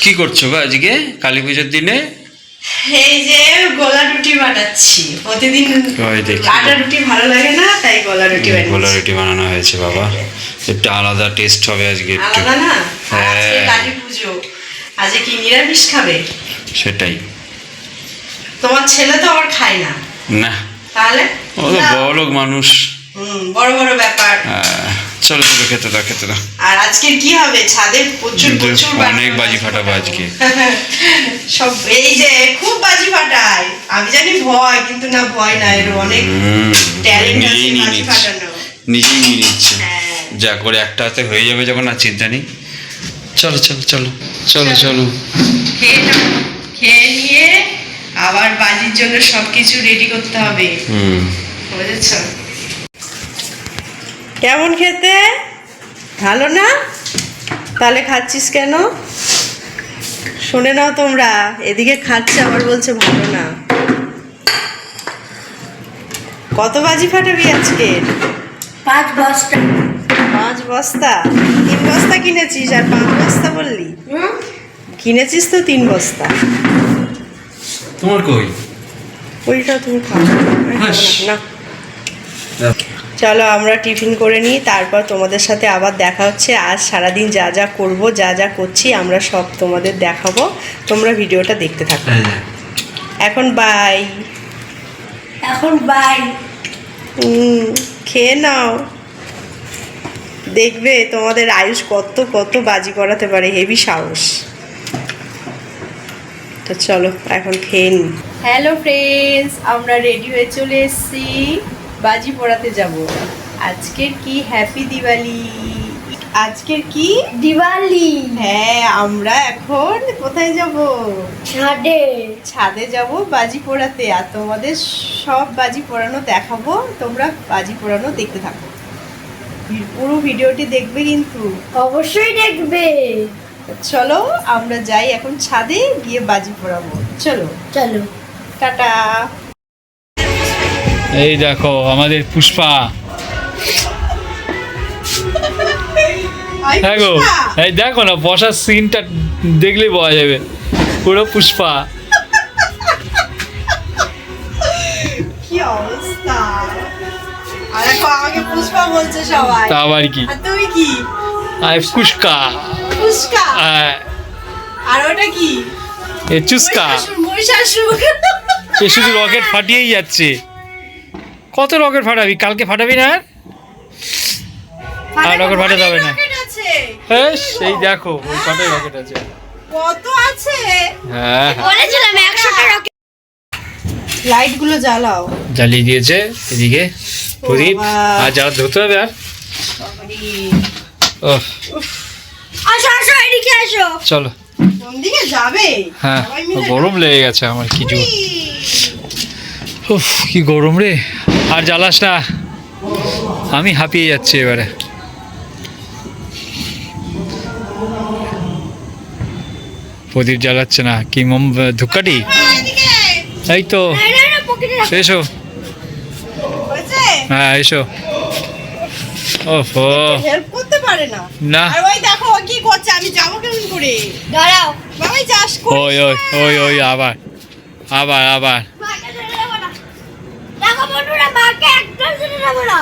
কি করছ গো আজকে? কালী পুজোর দিনে? এই যে গলা রুটি বানাচ্ছি। প্রতিদিন আটা রুটি ভালো লাগে না তাই গলা রুটি গোলা রুটি বানানো হয়েছে বাবা। একটু আলাদা টেস্ট হবে আজকে একটু। আলাদা না? হ্যাঁ। আজকে কালী পুজো। আজকে কি নিরামিষ খাবে? সেটাই। তোমার ছেলে তো আবার খায় না। না। তাহলে? ও তো বড় লোক মানুষ। হুম, বড় বড় ব্যাপার। আহ, চলো চলো খেতে দাও খেতে দাও। আর আজকে কি হবে? ছাদে প্রচুর প্রচুর অনেক বাজি ফাটাবো। আজকে। সব এই যে খুব বাজি ফাটায়। আমি জানি ভয় কিন্তু না ভয় না এর অনেক ট্যালেন্ট আছে বাজি ফাটানো। নিজেই নিয়ে নিচ্ছে। হ্যাঁ। যা করে একটা হাতে হয়ে যাবে যখন আর চিন্তা নেই। চলো চলো চলো চলো চলো। খেয়ে খেয়ে নিয়ে আবার বাজির জন্য সবকিছু রেডি করতে হবে। হুম। বুঝেছ? কেমন খেতে? ভালো না? তাহলে খাচ্ছিস কেন? শুনে নাও তোমরা এদিকে খাচ্ছে আবার বলছে ভালো না। কত বাজি ফাটাবি আজকে? পাঁচ বস্তা। পাঁচ বস্তা? তিন বস্তা কিনেছিস আর পাঁচ বস্তা বললি? হুম? কিনেছিস তো তিন বস্তা। তোমার কই? ওইটা তুমি খাও। না। চলো আমরা টিফিন করে নিই তারপর তোমাদের সাথে আবার দেখা হচ্ছে। আজ সারাদিন যা যা করব যা যা করছি আমরা সব তোমাদের দেখাবো। তোমরা ভিডিওটা দেখতে থাকো। এখন বাই এখন বাই খেয়ে নাও। দেখবে তোমাদের আয়ুষ কত কত বাজি করাতে পারে হেভি সাহস। তো চলো এখন খেয়ে নিই হ্যালো ফ্রেন্ডস আমরা রেডি হয়ে চলে এসেছি। বাজি পড়াতে যাব। আজকের কি হ্যাপি দিওয়ালি? আজকের কি? দিওয়ালি। হ্যাঁ আমরা এখন কোথায় যাব? ছাদে। ছাদে যাব বাজি পোড়াতে। আর তোমাদের সব বাজি পোড়ানো দেখাবো। তোমরা বাজি পোড়ানো দেখতে থাকো। পুরো ভিডিওটি দেখবে কিন্তু। অবশ্যই দেখবে। চলো আমরা যাই এখন ছাদে গিয়ে বাজি পোড়াবো। চলো। চলো। টাটা। এই দেখো আমাদের পুষ্পা। হ্যাঁ গো এই দেখো না বসার সিনটা দেখলেই পাওয়া যাবে। পুরো পুষ্পা। আবার কি? তুমি কি? ফুসকা পুষ্কা। আর ওটা কি? এ চুস্কা। এ শুধু রকেট ফাটিয়েই যাচ্ছে। কত রকেট ফাটাবি? কালকে ফাটাবি না আর? রকেট ফাটাতে হবে না। হ্যাঁ সেই দেখো ওই কটাই রকেট আছে। কত আছে? হ্যাঁ। হ্যাঁ বলেছিলাম একশোটা রকেট। লাইটগুলো জ্বালাও। জ্বালিয়ে দিয়েছে এদিকে প্রদীপ। আর জ্বালা ধরতে হবে আর। আসো আসো এদিকে আসো। চলো। কোন দিকে যাবে? হ্যাঁ গরম লেগে গেছে আমার কি জোর। যাবি? উফ কি গরম রে। আর জ্বালাস না। আমি হাঁপিয়ে যাচ্ছি এবারে। প্রদীপ জ্বালাচ্ছে না। কি মোম ধূপকাঠি? এই তো। এসো। হ্যাঁ এসো। ওহো হেল্প করতে পারে না। না। আর ওই দেখো কি করছে? আমি যাব কেমন করে? দাঁড়াও। বাবাই চাষ ওই ওই ওই ওই আবার। আবার আবার। দেখো বন্ধুরা মাকে একদম ছেড়ে দেবো না।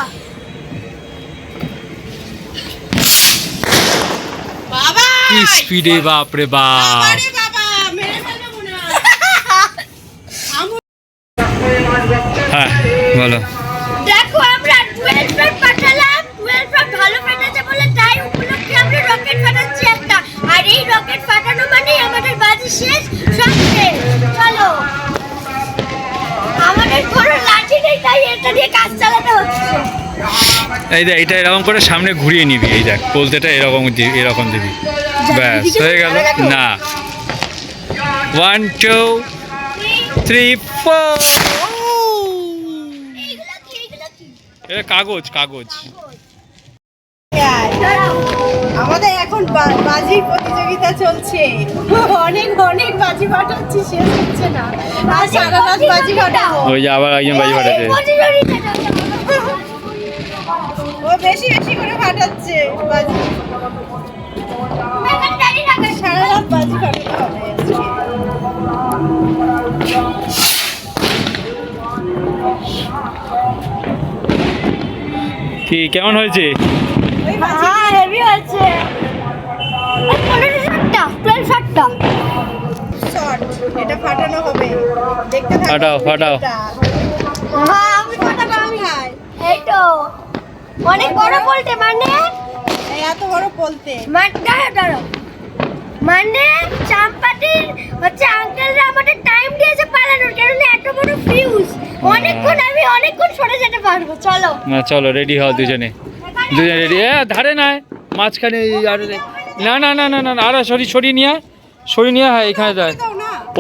কি স্পিডে বাপ রে বাপ। বাবারে বাবা মেরে ফেলবে হয় আমু- হ্যাঁ বলো। দেখো আমরা টুয়েলভ প্যাড পাঠালাম। টুয়েলভ প্যাড ভালো ফেটেছে বলে তাই উপলক্ষে আমরা রকেট ফাটাচ্ছি একটা। আর এই রকেট ফাটানো মানেই আমাদের বাজি শেষ সব চলো। আমাদের কোনো নেই তাই এটা দিয়ে কাজ চালাতে হচ্ছে। এই দেখ এটা এরকম করে সামনে ঘুরিয়ে নিবি এই দেখ বলতেটা এরকম এরকম দিবি। ব্যাস হয়ে গেল? না। ওয়ান টু থ্রি ফোর এটা কাগজ। কাগজ। আমাদের এখন বাজির প্রতিযোগিতা চলছে। অনেক অনেক বাজি ফাটাচ্ছি শেষ হচ্ছে না। আর সারা রাত বাজি ফাটাবো ওই যে আবার একজন বাজি ফাটাচ্ছে ও বেশি বেশি করে ফাটাচ্ছে বাজি। সারা রাত বাজি ফাটাতে হবে। কি কেমন হয়েছে? হয়েছে পনেরো ষাটটা টুয়েলভ ষাটটা শর্ট এটা ফাটানো হবে। দেখতে ফাটাও, ফাটাও। হ্যাঁ আমি কথা আমি এই তো। অনেক বড় বলতে মানে? এত বড় মানে দাঁড়াও দাঁড়াও। মানে চাম্পাটির হচ্ছে আঙ্কেলরা আমাদের টাইম দিয়েছে পালানোর কারণে এত বড় ফিউজ অনেকক্ষণ আমি অনেকক্ষণ সরে যেতে পারব চলো। না চলো রেডি হও দুজনে। দুজনে রেডি এ ধারে নাই মাঝখানে আর না না না না না না, আরও সরি সরিয়ে নিয়ে। সরিয়ে নিয়ে হ্যাঁ এখানে দেয়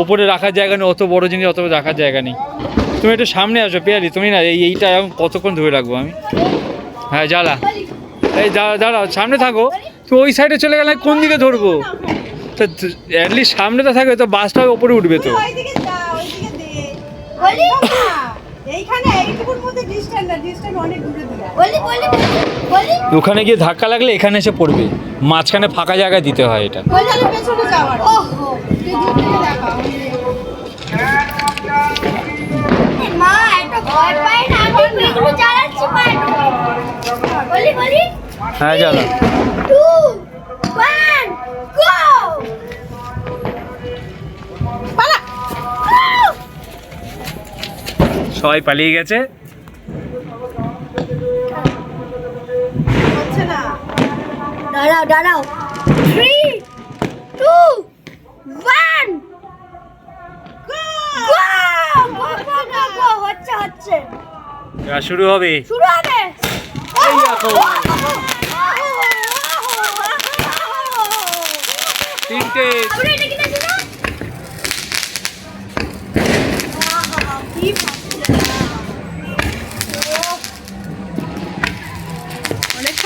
ওপরে রাখার জায়গা নেই অত বড় জিনিস অত রাখার জায়গা নেই। তুমি একটু সামনে আসো পেয়ারি তুমি না এই এইটা এখন কতক্ষণ ধরে রাখব আমি? হ্যাঁ জ্বালা। এই দাঁড়া দাঁড়াও সামনে থাকো। তো ওই সাইডে চলে গেলে কোন দিকে ধরবো? তো অ্যাটলিস্ট সামনে তো থাকবে তো বাসটা ওপরে উঠবে তো। ওইদিকে যা ওইদিকে দে বলি না, এইখানে এইটুকুর মধ্যে ডিস্টেন্স না ডিস্টেন্স অনেক দূরে দূরে বলি বলি বলি ওখানে গিয়ে ধাক্কা লাগলে এখানে এসে পড়বে। মাঝখানে ফাঁকা জায়গায় দিতে হয় এটা। পেছনে যাওয়ার। ওহো তুই দূর থেকে দেখা মা এত ভয় পাই না আমি বিদ্যুৎ চালাচ্ছি মা। বলি বলি। হ্যাঁ গো সবাই পালিয়ে গেছে। দাঁড়াও দাঁড়াও। থ্রি টু ওয়ান হচ্ছে হচ্ছে। শুরু হবে। শুরু হবে। এই দেখো। তিনটে।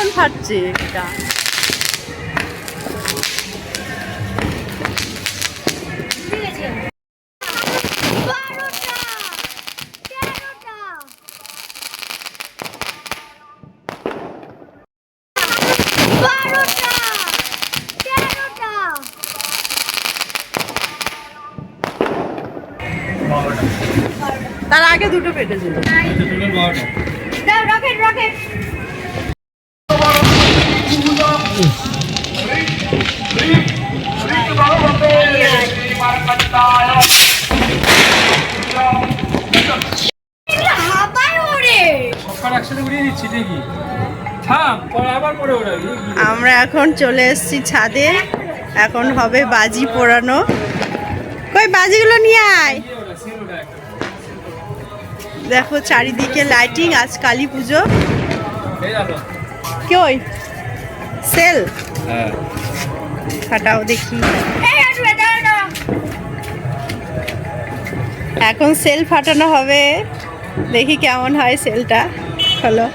ছিল অনেকক্ষণ ফাটছে এটা? তার আগে দুটো পেটেছিল। এখন চলে এসেছি ছাদে। এখন হবে বাজি পোড়ানো। কই বাজিগুলো নিয়ে আয়। দেখো চারিদিকে লাইটিং আজ কালী পুজো। এই দেখো কই? সেল হ্যাঁ। ফাটাও দেখি। দাঁড়া দাঁড়া এখন সেল ফাটানো হবে। দেখি কেমন হয় সেলটা হলো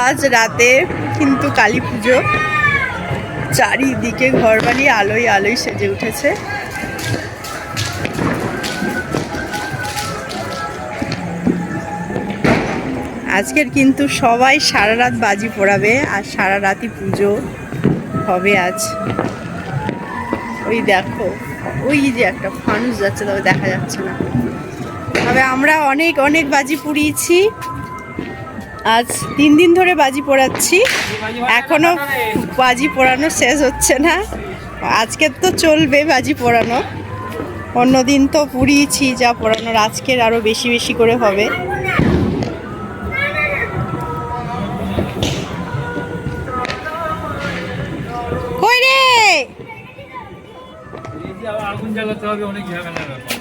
আজ রাতে কিন্তু কালী পুজো। চারিদিকে ঘরবাড়ি, আলোয় আলোয় সেজে উঠেছে। আজকের কিন্তু সবাই সারা রাত বাজি পোড়াবে আর সারা রাতই পুজো হবে আজ। ওই দেখো, ওই যে একটা ফানুস যাচ্ছে, তবে দেখা যাচ্ছে না। তবে আমরা অনেক অনেক বাজি পুড়িয়েছি। আজ তিন দিন ধরে বাজি পোড়াচ্ছি। এখনও বাজি পোড়ানো শেষ হচ্ছে না। আজকে তো চলবে বাজি পোড়ানো। অন্যদিন তো পুড়িয়েছি যা পোড়ানোর আজকের আরও বেশি বেশি করে হবে।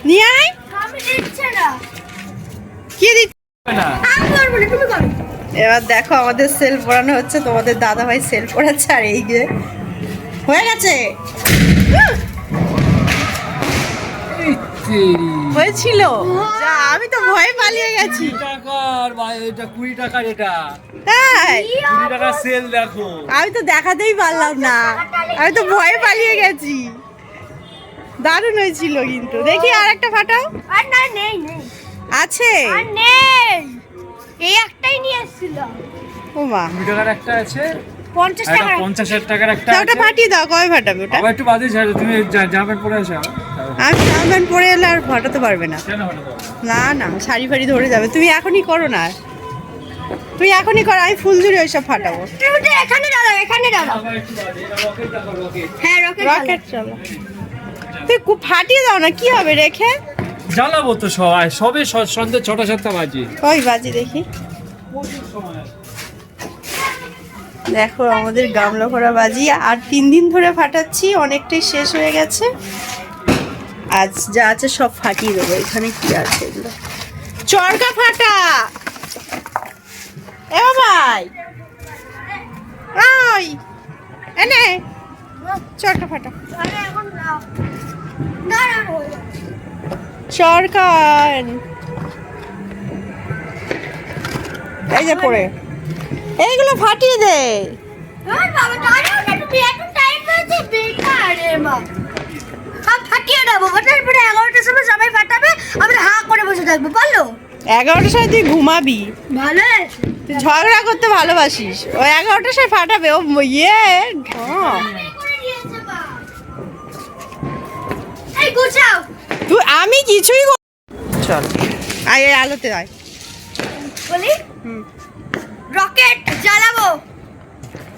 নিয়ে আয়। কি দিচ্ছি না। আমি করব না তুমি করো। এবার দেখো আমাদের সেল পড়ানো হচ্ছে তোমাদের দাদা ভাই সেল পড়াচ্ছে আর এই যে। হয়ে গেছে? হয়েছিল? আমি তো ভয়ে পালিয়ে গেছি। টাকার এটা কুড়ি টাকার এটা। সেল দেখো। আমি তো দেখাতেই পারলাম না। আমি তো ভয়ে পালিয়ে গেছি। দারুণ হয়েছিল কিন্তু। দেখি আর একটা ফাটাও। আর না নেই নেই। আছে? আর নেই। এই একটাই নিয়ে এসেছিলাম। ও মা। কুড়ি টাকার একটা আছে পঞ্চাশ টাকা পঞ্চাশ হাজার টাকার একটা তা ওটা ফাটিয়ে দাও কবে ফাটাবে ওটা? আবার একটু বাদে ছাড়ো তুমি জামা প্যান্ট পরে আসো আমি জামা প্যান্ট পরে এলে আর ফাটাতে পারবে না। না? না শাড়ি ফাড়ি ধরে যাবে। তুমি এখনই করো না তুমি এখনই করো আমি ফুলঝুরি ওইসব ফাটাবো। তুমি তো এখানে দাঁড়াও এখানে দাঁড়াও। আবার একটু বাদে এটা রকেট দেখো রকেট হ্যাঁ রকেট রকেট চলো তুই কু- ফাটিয়ে দাও না কি হবে রেখে? জ্বালাবো তো সবাই সবে স- সন্ধ্যে ছটা সাতটা বাজে। ওই বাজি দেখি। সময় দেখো আমাদের গামলা ভরা বাজি। আর তিন দিন ধরে ফাটাচ্ছি অনেকটাই শেষ হয়ে গেছে। আজ যা আছে সব ফাটিয়ে দেবো এখানে কি আছে এগুলো? চরকা ফাটা! এ ভাই! ওই! এনে! চরকা ফাটা। আরে এখন দাও। চরকান। এই যে পড়ে। এইগুলো ফাটিয়ে দে। এগারোটার সময় সবাই ফাটাবে আমরা হা করে বসে থাকব বলো? এগারোটার সময় তুই ঘুমাবি। ভালো। তুই ঝগড়া করতে ভালোবাসিস। ও এগারোটার সময় ফাটাবে। ও ইয়ে। এই গুছাও তুই আমি কিছুই চল। আয় আলোতে আয়। বলি? হুম। রকেট জ্বালাবো।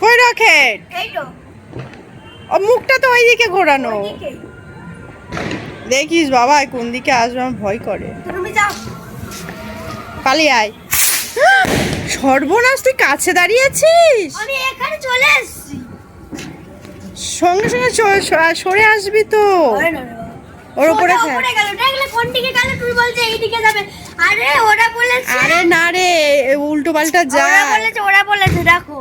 কই রকেট? এই তো। ও মুখটা তো ওইদিকে ঘোরানো। দেখিস বাবা কোন দিকে আসবে আমার ভয় করে। তুমি যাও। পালিয়ে আয়। সর্বনাশ তুই কাছে দাঁড়িয়েছিস আমি এখানে চলে এসেছি। সঙ্গে সঙ্গে সরে আসবি তো। না, না, না। ওর উপরে। উপরে গেল কোন দিকে গেল তুই বলছে এই দিকে যাবে। আরে ওরা বলেছে আরে না রে উল্টো পাল্টা যা। ওরা বলেছে ওরা বলেছে দেখো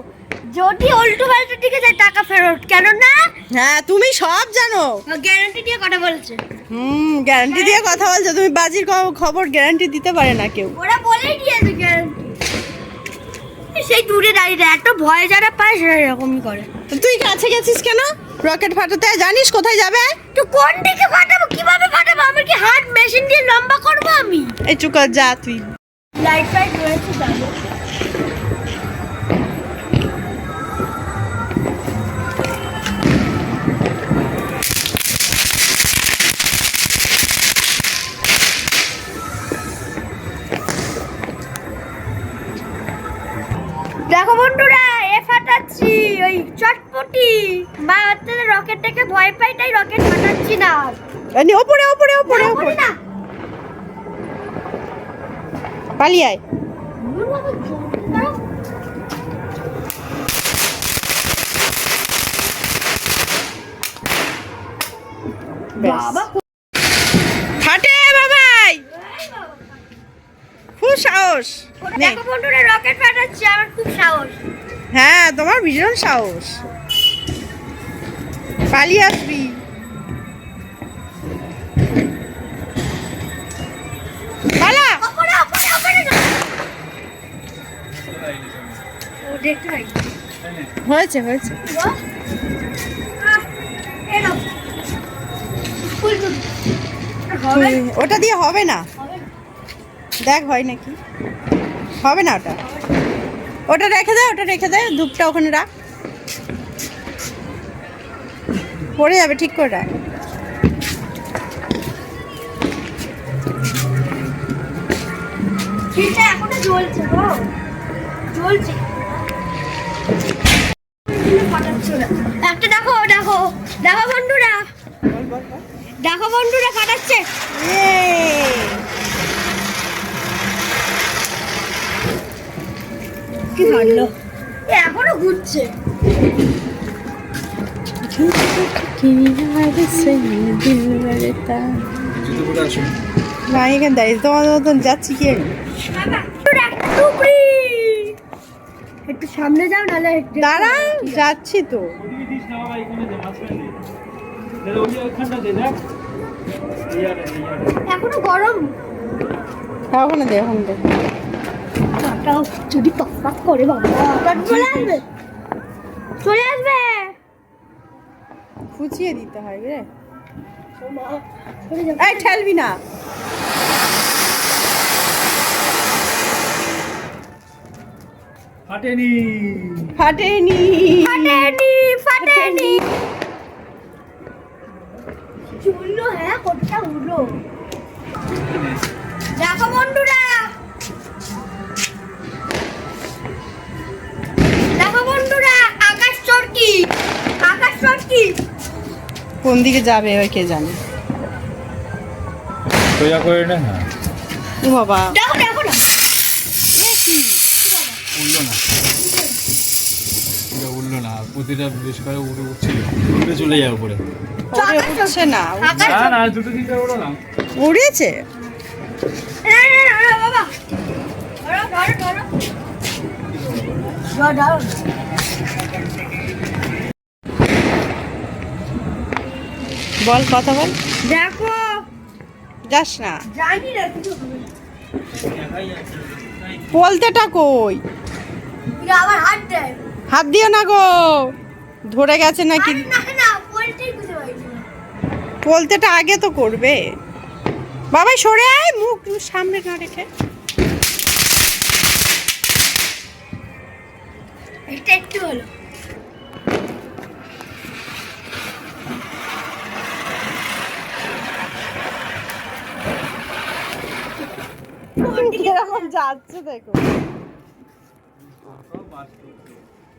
যদি উল্টো পাল্টা দিকে যায় টাকা ফেরত। কেন না? হ্যাঁ তুমি সব জানো। গ্যারান্টি দিয়ে কথা বলছে। হুম গ্যারান্টি দিয়ে কথা বলছো। তুমি বাজির খবর গ্যারান্টি দিতে পারে না কেউ। ওরা বলেই দিয়েছে গ্যারান্টি সেই দূরে দাঁড়িয়ে এত ভয় যারা পায় সেটা এরকমই করে। তো তুই কাছে গেছিস কেন? রকেট ফাটাতে? জানিস কোথায় যাবে? তো কোন দিকে ফাটাবো? কীভাবে ফাটাবো? আমার কি হাত মেশিন দিয়ে লম্বা করব আমি? এই চুকা যা তুই। লাইট ফাইট রয়েছে যাব। ভয় তাই রকেট ফাটাচ্ছি না আর। আনি ওপরে ওপরে ওপরে ওপরে। না। পালিয়ে আয়। ফাটে বাবাই। খুব সাহস। বন্ধুরা রকেট ফাটাচ্ছি আমার খুব সাহস। হ্যাঁ তোমার ভীষণ সাহস। পালিয়ে আসবি। হয়েছে হয়েছে। ওটা দিয়ে হবে না? দেখ, হয় নাকি? হবে না ওটা? ওটা রেখে দে, ওটা রেখে দে, ধূপটা ওখানে রাখ। পড়ে যাবে ঠিক করে রাখ। এখনও জ্বলছে গো। জ্বলছে। একটা দেখো দেখো। দেখো বন্ধুরা। দেখো বন্ধুরা ফাটাচ্ছে। কি মারলো এখনও ঘুরছে। এখানে দাঁড়িয়ে তোমাদের মতন যাচ্ছি কি একটা সামনে যাও নাহলে দাঁড়া যাচ্ছি তো ওদিকে দিস না বাবা, এখানে দে, এখনও গরম দে যদি টকটক করে বাবা চলে আসবে চলে আসবে ফুচিয়ে দিতে হয় রে। এই ঠেলবি না। ফাটেনি। ফাটেনি। ফাটেনি ফাটেনি। চুললো হ্যাঁ কতটা উড়লো। দেখো বন্ধুরা কোন দিকে যাবে ওই কে জানে। সোজা করে নে। হ্যাঁ ও বাবা। দেখো দেখো না। উঠল না। এটা উঠল না। প্রতিটা বেশ করে উঠে উঠছিল। উঠে চলে যায় উপরে। উঠছে না না না দুটো তিনটে উঠো না উড়েছে না, না, না, না, বাবা। ধরো। ধরো ধরো। বল কথা বল। দেখো। যাস না। জানি না। পলতেটা কই? আবার হাত দেয় হাত দিও না গো। ধরে গেছে নাকি। পলতেটা আগে তো করবে। বাবা সরে আয় মুখ সামনে না রেখে। এটা একটু হলো। 기대가 먼저 안 주네, 그